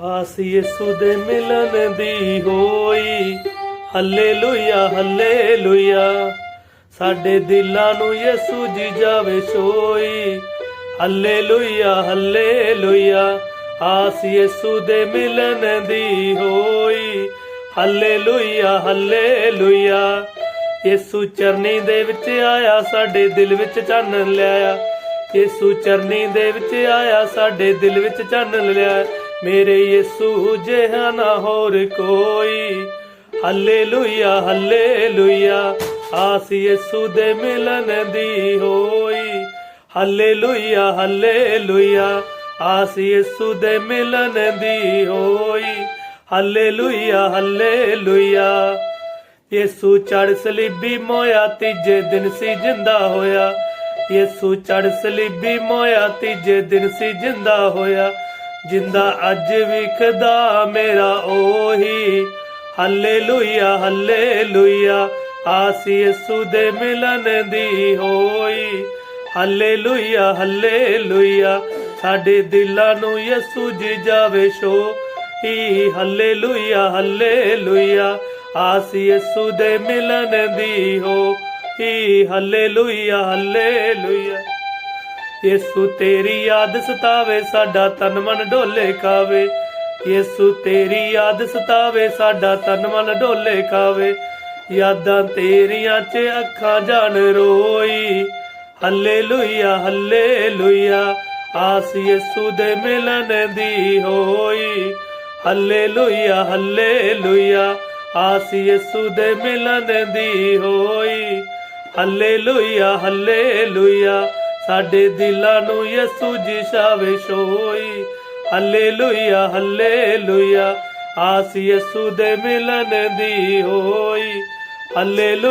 ਆਸ ਯਿਸੂ ਦੇ ਮਿਲਣ ਦੀ ਹੋਈ। ਹੱਲੇਲੂਇਆ ਹੱਲੇਲੂਇਆ। ਸਾਡੇ ਦਿਲਾਂ ਨੂੰ ਯਿਸੂ ਜੀ ਜਾਵੇ ਸੋਈ। ਹੱਲੇਲੂਇਆ ਹੱਲੇਲੂਇਆ। ਆਸ ਯਿਸੂ ਦੇ ਮਿਲਣ ਦੀ ਹੋਈ। ਹੱਲੇਲੂਇਆ ਹੱਲੇਲੂਇਆ। ਯਿਸੂ ਚਰਨੀ ਦੇ ਵਿੱਚ ਆਇਆ, ਸਾਡੇ ਦਿਲ ਵਿੱਚ ਚਾਨਣ ਲਿਆ। ਯਿਸੂ ਚਰਨੀ ਦੇ ਵਿੱਚ ਆਇਆ, ਸਾਡੇ ਦਿਲ ਵਿੱਚ ਚਾਨਣ ਲਿਆ। ਮੇਰੇ ਯਿਸੂ ਜਿਹਾ ਨਾ ਹੋਰ ਕੋਈ। ਹੱਲੇਲੂਇਆ ਹੱਲੇਲੂਇਆ, ਆਸ ਯਿਸੂ ਦੇ ਮਿਲਣ ਦੀ ਹੋਈ। ਹੱਲੇਲੂਇਆ ਹੱਲੇਲੂਇਆ, ਆਸ ਯਿਸੂ ਦੇ ਮਿਲਣ ਦੀ ਹੋਈ। ਹੱਲੇਲੂਇਆ ਹੱਲੇਲੂਇਆ, ਯਿਸੂ ਚੜ ਸਲੀਬੀ ਮੋਇਆ, ਤੀਜੇ ਦਿਨ ਸੀ ਜਿੰਦਾ ਹੋਇਆ। ਯਿਸੂ ਚੜ ਸਲੀਬੀ ਮੋਇਆ, ਤੀਜੇ ਦਿਨ ਸੀ ਜਿੰਦਾ ਹੋਇਆ। ਜਿੰਦਾ ਅੱਜ ਵਿਖਦਾ ਮੇਰਾ ਉਹੀ। ਹੱਲੇਲੂਇਆ ਹੱਲੇਲੂਇਆ, ਆਸ ਯਿਸੂ ਦੇ ਮਿਲਣ ਦੀ ਹੋਈ। ਹੱਲੇਲੂਇਆ ਹੱਲੇਲੂਇਆ, ਸਾਡੇ ਦਿਲਾਂ ਨੂੰ ਯਿਸੂ ਜੀ ਜਾਵੇ ਸ਼ੋ ਹੀ ਹੱਲੇਲੂਇਆ ਹੱਲੇਲੂਇਆ, ਆਸ ਯਿਸੂ ਦੇ ਮਿਲਣ ਦੀ ਹੋ। ਹੀ ਹੱਲੇਲੂਇਆ ਹੱਲੇਲੂਇਆ। ਯਿਸੂ ਤੇਰੀ ਯਾਦ ਸਤਾਵੇ, ਸਾਡਾ ਤਨ ਮਨ ਡੋਲੇ ਕਾਵੇ ਯਿਸੂ ਤੇਰੀ ਯਾਦ ਸਤਾਵੇ, ਸਾਡਾ ਤਨ ਮਨ ਡੋਲੇ ਕਾਵੇ ਯਾਦਾਂ ਤੇਰੀਆਂ 'ਚ ਅੱਖਾਂ ਜਾਣ ਰੋਈ। ਹੱਲੇਲੂਇਆ ਹੱਲੇਲੂਇਆ, ਆਸ ਯਿਸੂ ਦੇ ਮਿਲਣ ਦੀ ਹੋਈ। ਹੱਲੇਲੂਇਆ ਹੱਲੇਲੂਇਆ, ਆਸ ਯਿਸੂ ਦੇ ਮਿਲਣ ਦੀ ਹੋਈ। ਹੱਲੇਲੂਇਆ ਹੱਲੇਲੂਇਆ ਸਾਡੇ ਦਿਲਾਂ ਨੂੰ ਯਿਸੂ ਜੀ ਛਾਵੇ ਸ਼ੋਈ ਹੱਲੇਲੂਇਆ ਹੱਲੇਲੂਇਆ, ਆਸ ਯਿਸੂ ਦੇ ਮਿਲਣ ਦੀ ਹੋਈ। ਹੱਲੇਲੂਇਆ।